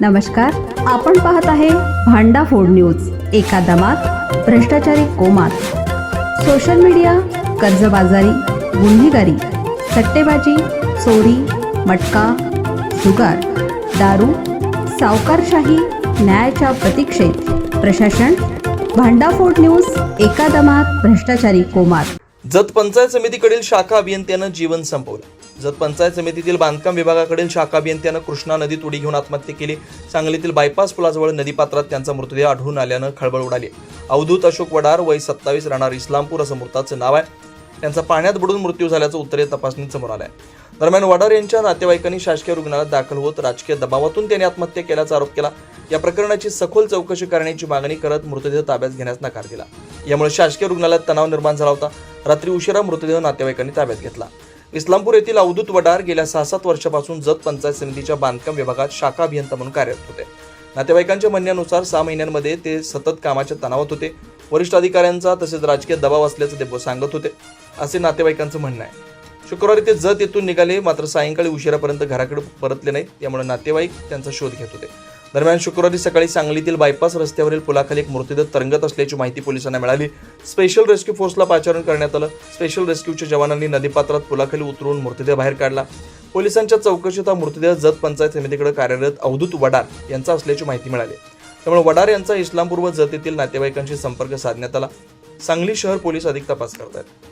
नमस्कार आपण पाहत आहे भांडा फोड न्यूज एका दमात भ्रष्टाचारी कोमात. सोशल मीडिया कर्जबाजारी गुन्हेगारी सट्टेबाजी चोरी मटका जुगार दारू सावकारशाही न्यायाच्या प्रतीक्षेत. प्रशासन भांडाफोड न्यूज एका दमात भ्रष्टाचारी कोमात. जत पंचायत समितीकडील शाखा अभियंत्यानं जीवन संपवलं. जत पंचायत समितीतील बांधकाम विभागाकडील शाखा अभियंत्यानं कृष्णा नदीत उडी घेऊन आत्महत्या केली सांगलीतील बायपास पुलाजवळ नदीपात्रात त्यांचा मृतदेह आढळून आल्यानं खळबळ उडाली. अवधूत अशोक वडार वय सत्तावीस राहणार इस्लामपूर असं मृताचं नाव आहे. त्यांचा पाण्यात बुडून मृत्यू झाल्याचं उत्तरे तपासणीत समोर आलं आहे दरम्यान वडार यांच्या नातेवाईकांनी शासकीय रुग्णालयात दाखल होत राजकीय दबावातून त्यांनी आत्महत्या केल्याचा आरोप केला. या प्रकरणाची सखोल चौकशी करण्याची मागणी करत मृतदेह ताब्यात घेण्यास नकार दिला. यामुळे शासकीय रुग्णालयात तणाव निर्माण झाला होता. रात्री उशिरा मृतदेह नातेवाईकांनी ताब्यात घेतला. इस्लामपूर येथील अवधूत वडार गेल्या सहा सात वर्षापासून जत पंचायत समितीच्या बांधकाम विभागात शाखा अभियंता म्हणून कार्यरत होते. नातेवाईकांच्या म्हणण्यानुसार सहा महिन्यांमध्ये ते सतत कामाच्या तणावात होते. वरिष्ठ अधिकाऱ्यांचा तसेच राजकीय दबाव असल्याचं ते सांगत होते. असे नातेवाईकांचं म्हणणं आहे. शुक्रवारी ते जत येथून निघाले मात्र सायंकाळी उशिरापर्यंत घराकडे परतले नाहीत. त्यामुळे नातेवाईक त्यांचा शोध घेत होते. दरम्यान शुक्रवारी सकाळी सांगलीतील बायपास रस्त्यावरील पुलाखाली एक मृतदेह तरंगत असल्याची माहिती पोलिसांना मिळाली. स्पेशल रेस्क्यू फोर्सला पाचारण करण्यात आलं. स्पेशल रेस्क्यूच्या जवानांनी नदीपात्रात पुलाखाली उतरून मृतदेह बाहेर काढला. पोलिसांच्या चौकशीत हा मृतदेह जत पंचायत समितीकडे कार्यरत अवधूत वडार यांचा असल्याची माहिती मिळाली. त्यामुळे वडार यांचा इस्लामपूर व जत येथील नातेवाईकांशी संपर्क साधण्यात आला. सांगली शहर पोलीस अधिक तपास करत आहेत